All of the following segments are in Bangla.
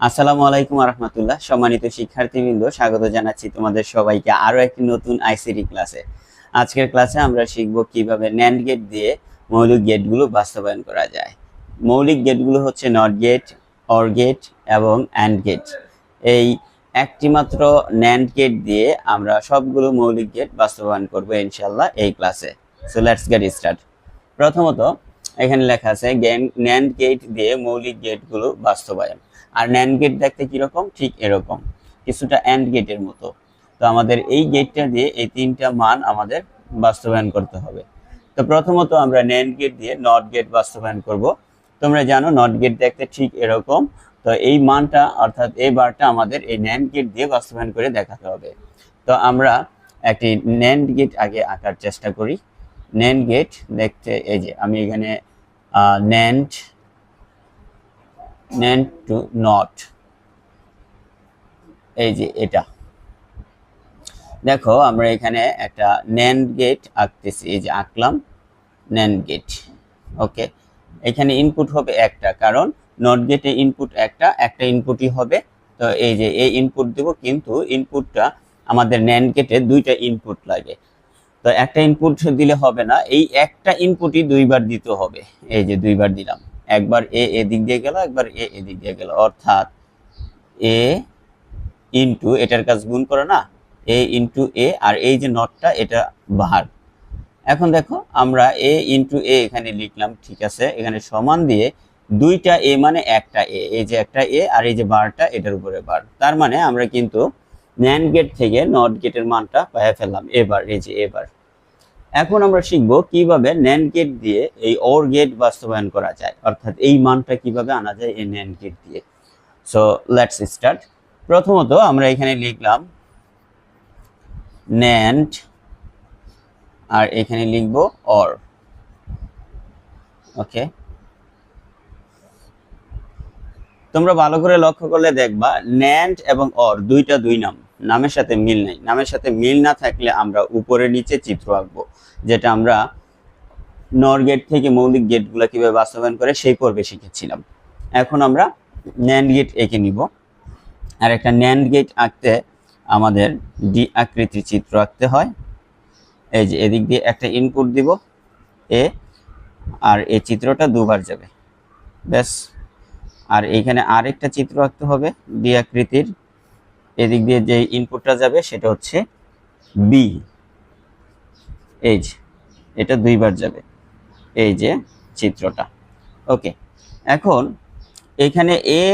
আসসালামু আলাইকুম আহমতুল্লাহ সম্মানিত শিক্ষার্থীবৃন্দ, স্বাগত জানাচ্ছি তোমাদের সবাইকে আরও একটি নতুন আইসিটি ক্লাসে। আজকের ক্লাসে আমরা শিখব কীভাবে ন্যান্ড গেট দিয়ে মৌলিক গেটগুলো বাস্তবায়ন করা যায়। মৌলিক গেটগুলো হচ্ছে নট গেট অর গেট এবং অ্যান্ড গেট এই একটি মাত্র ন্যান্ড গেট দিয়ে আমরা সবগুলো মৌলিক গেট বাস্তবায়ন করব ইনশাল্লাহ এই ক্লাসে। সো লেটস গেট স্টার্ট প্রথমত এখানে লেখা আছে ন্যান্ড গেট দিয়ে মৌলিক গেটগুলো বাস্তবায়ন। আর ন্যান্ড গেট দেখতে কীরকম ঠিক এরকম, কিছুটা অ্যান্ড গেটের মতো। তো আমাদের এই গেটটা দিয়ে এই তিনটা মান আমাদের বাস্তবায়ন করতে হবে। তো প্রথমত আমরা ন্যান্ড গেট দিয়ে নট গেট বাস্তবায়ন করব। তোমরা জানো নট গেট দেখতে ঠিক এরকম। তো এই মানটা, অর্থাৎ এই বারটা আমাদের এই ন্যান্ড গেট দিয়ে বাস্তবায়ন করে দেখাতে হবে। তো আমরা একটি ন্যান্ড গেট আগে আঁকার চেষ্টা করি। ন্যান্ড গেট দেখতে, এই যে আমি এখানে ন্যান্ড ন্যান্ড টু নট এই যে এটা। দেখো, আমরা এখানে একটা ন্যান্ড গেট আঁকতেছি, এই যে আঁকলাম ন্যান্ড গেট ওকে এখানে ইনপুট হবে একটা, কারণ নট গেটে ইনপুট একটা একটা ইনপুটই হবে। তো এই যে এই ইনপুট দেব, কিন্তু ইনপুটটা আমাদের ন্যান্ড গেটে দুইটা ইনপুট লাগে। তো একটা ইনপুট দিলে হবে না। এই একটা ইনপুটই দুইবার দিতে হবে। এই যে দুইবার দিলাম। একবার এ এদিক দিয়ে গেল, একবার এ এদিক দিয়ে গেল। অর্থাৎ এ ইনটু এটার কাজ গুণ করে না। এ ইনটু এ আর এই যে নটটা, এটা বাহার। এখন দেখো, আমরা এ ইনটু এ এখানে লিখলাম, ঠিক আছে? এখানে সমান দিয়ে দুইটা এ মানে একটা এ এই যে একটা এ আর এই যে বারটা, এটার উপরে বার। তার মানে আমরা কিন্তু ন্যান্ড গেট থেকে নট গেটের মানটা পেয়ে ফেললাম, এবার, এই যে এবার। এখন আমরা শিখব কীভাবে ন্যান্ড গেট দিয়ে এই ওর গেট বাস্তবায়ন করা যায়, অর্থাৎ এই মানটা কীভাবে আনা যায় এই ন্যান্ড গেট দিয়ে। সো লেটস স্টার্ট প্রথমত আমরা এখানে লিখলাম ন্যান্ড আর এখানে লিখব অর ওকে তোমরা ভালো করে লক্ষ্য করলে দেখবা ন্যান্ড এবং অর দুইটা দুই নাম নামের সাথে মিল নেই। নামের সাথে মিল না থাকলে আমরা উপরে নিচে চিত্র আঁকবো, যেটা আমরা নর গেট থেকে মৌলিক গেটগুলো কীভাবে বাস্তবায়ন করে সেই পর্বে শিখেছিলাম। এখন আমরা ন্যান্ড গেট এঁকে নিব। আর একটা ন্যান্ড গেট আঁকতে আমাদের ডি আকৃতির চিত্র আঁকতে হয়। এই যে এদিক দিয়ে একটা ইনপুট দিব এ আর এই চিত্রটা দুবার যাবে। ব্যাস, আর এখানে আরেকটা চিত্র আঁকতে হবে ডি আকৃতির। এদিক দিয়ে যে ইনপুটটা যাবে সেটা হচ্ছে বি এই যে, এটা দুইবার যাবে। এই যে চিত্রটা। ওকে এখন এখানে এ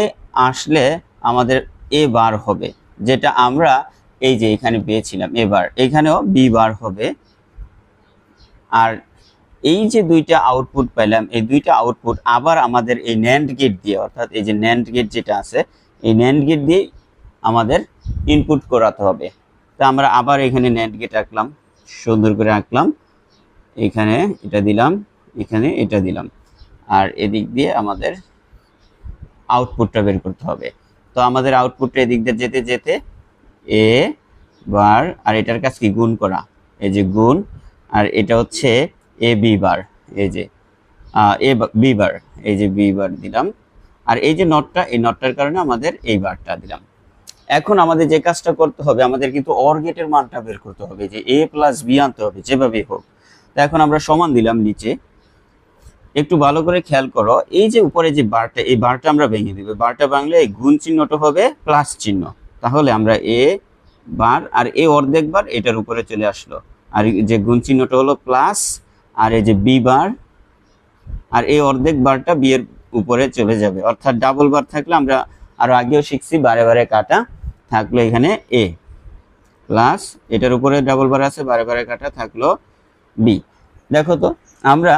আসলে আমাদের এ বার হবে, যেটা আমরা এই যে এখানে পেয়েছিলাম এবার এখানেও বি বার হবে। আর এই যে দুইটা আউটপুট পেলাম, এই দুইটা আউটপুট আবার আমাদের এই ন্যান্ড গেট দিয়ে, অর্থাৎ এই যে ন্যান্ড গেট যেটা আছে, এই ন্যান্ড গেট দিয়ে আমাদের ইনপুট করাতে হবে। তা আমরা আবার এখানে নেট গেট আঁকলাম, সুন্দর করে আঁকলাম। এখানে এটা দিলাম, এখানে এটা দিলাম। আর এদিক দিয়ে আমাদের আউটপুটটা বের করতে হবে। তো আমাদের আউটপুটটা এদিক দিয়ে যেতে যেতে এ বার, আর এটার কাজ কি? গুণ করা। এই যে গুণ, আর এটা হচ্ছে এ বি বার, এই যে এ বি বার, এই যে বি বার দিলাম। আর এই যে নটটা, এই নটটার কারণে আমাদের এই বারটা দিলাম। এখন আমাদের যে কাজটা করতে হবে, আমাদের কিন্তু অর গেটের মানটা বের করতে হবে, যে এ প্লাস বি আনতে হবে, যেভাবেই হোক। তো এখন আমরা সমান দিলাম নিচে। একটু ভালো করে খেয়াল করো, এই যে উপরে যে বারটা, এই বারটা আমরা ভেঙে দিব। বারটা ভাঙলে এই গুণ চিহ্নটা হবে প্লাস চিহ্ন। তাহলে আমরা এ বার আর এ অর্ধেক বার এটার উপরে চলে আসলো। আর যে গুণ চিহ্নটা হলো প্লাস আর এই যে বি বার, আর এই অর্ধেক বারটা বি এর উপরে চলে যাবে। অর্থাৎ ডাবল বার থাকলে আমরা আরও আগেও শিখছি, বারে বারে কাটা। থাকল এখানে এ প্লাস এটার উপরে ডাবল বার আছে বারে বারে কাটা থাকল বি দেখো তো, আমরা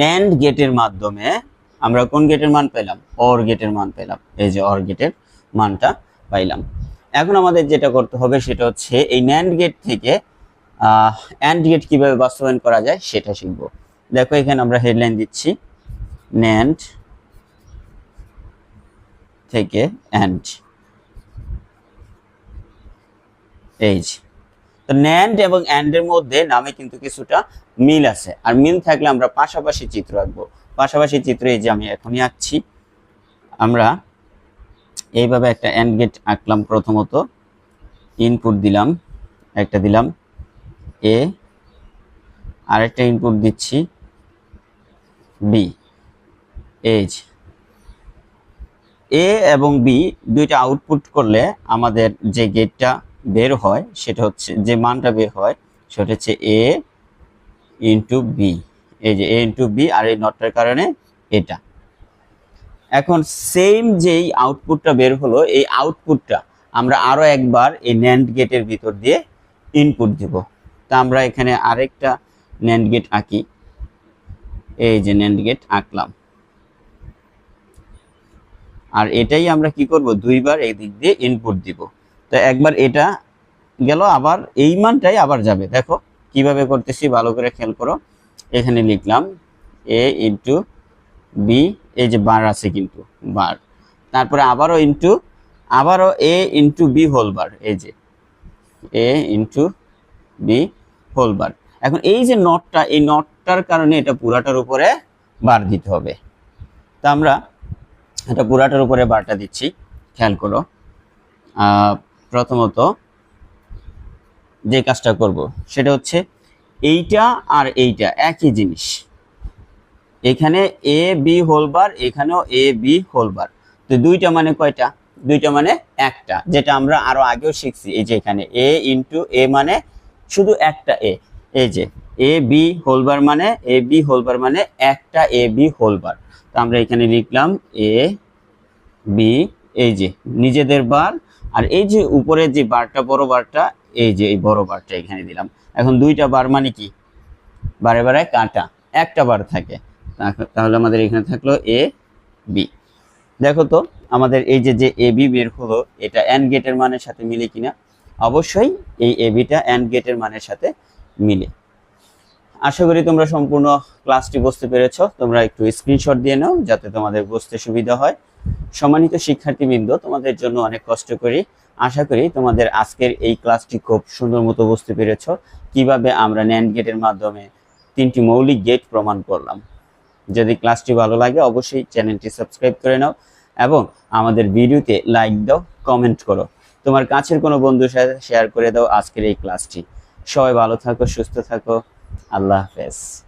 ন্যান্ড গেটের মাধ্যমে আমরা কোন গেটের মান পেলাম? অর গেটের মান পেলাম। এই যে অর গেটের মানটা পাইলাম। এখন আমাদের যেটা করতে হবে সেটা হচ্ছে এই ন্যান্ড গেট থেকে অ্যান্ড গেট কীভাবে বাস্তবায়ন করা যায় সেটা শিখব। দেখো, এখানে আমরা হেডলাইন দিচ্ছি ন্যান্ড থেকে অ্যান্ড এই। তো ন্যান্ড এবং অ্যান্ডের মধ্যে নামে কিন্তু কিছুটা মিল আছে। আর মিল থাকলে আমরা পাশাপাশি চিত্র আঁকবো। পাশাপাশি চিত্র এই যে আমি এখনই আঁকছি, আমরা এইভাবে একটা অ্যান্ড গেট আঁকলাম প্রথমত। ইনপুট দিলাম, একটা দিলাম এ আরেকটা ইনপুট দিচ্ছি বি এজ এ এবং বি দুইটা আউটপুট করলে আমাদের যে গেটটা বের হয়, সেটা হচ্ছে, যে মানটা বের হয়, সেটা হচ্ছে এ ইন্টু বি এই যে এ ইন্টু বি আর এই নটটার কারণে এটা। এখন সেম যেই আউটপুটটা বের হলো, এই আউটপুটটা আমরা আরও একবার এই ন্যান্ড গেটের ভিতর দিয়ে ইনপুট দিব। তা আমরা এখানে আরেকটা ন্যান্ড গেট আঁকি। এই যে ন্যান্ড গেট আঁকলাম। আর এটাই আমরা কি করব? দুইবার এই দিক দিয়ে ইনপুট দিব। তো একবার এটা গেল, আবার এই মানটাই আবার যাবে। দেখো কীভাবে করতেছি, ভালো করে খেয়াল করো। এখানে লিখলাম এ ইন্টু বি এই যে বার আছে কিন্তু, বার। তারপরে আবারও ইন্টু আবারও A into B whole bar এই যে। A into B whole bar এখন এই যে নটটা এই নটটার কারণে এটা পুরাটার উপরে বার দিতে হবে। তা আমরা এটা পুরাটার উপরে বারটা দিচ্ছি, খেয়াল করো। প্রথমত যে কাজটা করব, সেটা হচ্ছে এইটা আর এইটা, একই জিনিস। এখানে এ বি হোলবার এখানেও এ বি হোলবার তো দুইটা মানে কয়টা? দুইটা মানে একটা, যেটা আমরা আরও আগেও শিখছি। এই যে এখানে এ ইন্টু এ মানে শুধু একটা এ এই যে এ বি হোলবার মানে এ বি হোলবার মানে একটা এ বি হোলবার তো আমরা এখানে লিখলাম এ বি এই যে, নিজেদের বার, আর এই যে উপরে যে বারটা, বড় বারটা, এই যে এই বড় বারটা এখানে দিলাম। এখন দুইটা বার মানে কি? বারে বারে কাটা, একটা বার থাকে। তাহলে আমাদের এখানে থাকল এ, বি। দেখো তো, আমাদের এই যে যে এ বি বের হলো, এটা এন গেটের মানের সাথে মিলে কিনা? অবশ্যই এই এ বিটা এন গেটের মানের সাথে মিলে। আশা করি তোমরা সম্পূর্ণ ক্লাসটি বুঝতে পেরেছ। তোমরা একটু স্ক্রিনশট দিয়ে নাও, যাতে তোমাদের বুঝতে সুবিধা হয়। সম্মানিত শিক্ষার্থীবৃন্দ, তোমাদের জন্য অনেক কষ্ট করি। আশা করি তোমাদের আজকের এই ক্লাসটি খুব সুন্দর মতো বুঝতে পেরেছ। কীভাবে আমরা ন্যান্ড গেটের মাধ্যমে তিনটি মৌলিক গেট প্রমাণ করলাম। যদি ক্লাসটি ভালো লাগে, অবশ্যই চ্যানেলটি সাবস্ক্রাইব করে নাও এবং আমাদের ভিডিওতে লাইক দাও, কমেন্ট করো। তোমার কাছের কোনো বন্ধুর সাথে শেয়ার করে দাও আজকের এই ক্লাসটি। সবাই ভালো থাকো, সুস্থ থাকো। আল্লাহ হাফেজ।